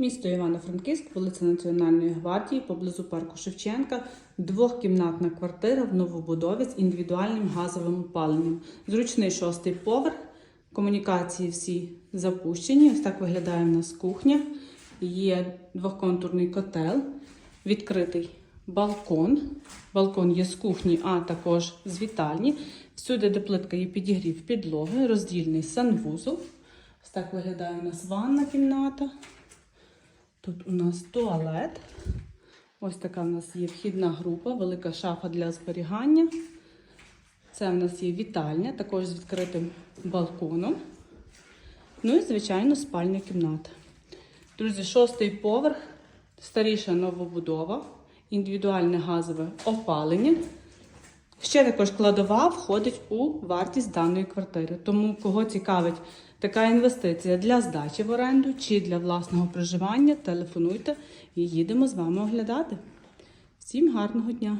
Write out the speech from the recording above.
Місто Івано-Франківськ, вулиця Національної гвардії, поблизу парку Шевченка, двохкімнатна квартира в новобудові з індивідуальним газовим опаленням. Зручний шостий поверх, комунікації всі запущені. Ось так виглядає в нас кухня. Є двохконтурний котел, відкритий балкон. Балкон є з кухні, а також з вітальні. Всюди, де плитка є підігрів підлоги, роздільний санвузол. Ось так виглядає у нас ванна кімната. Тут у нас туалет. Ось така у нас є вхідна група, велика шафа для зберігання. Це у нас є вітальня, також з відкритим балконом. Ну і, звичайно, спальня кімната. Друзі, шостий поверх, старіша новобудова, індивідуальне газове опалення. Ще також кладова входить у вартість даної квартири. Тому, кого цікавить така інвестиція для здачі в оренду чи для власного проживання, телефонуйте і їдемо з вами оглядати. Всім гарного дня!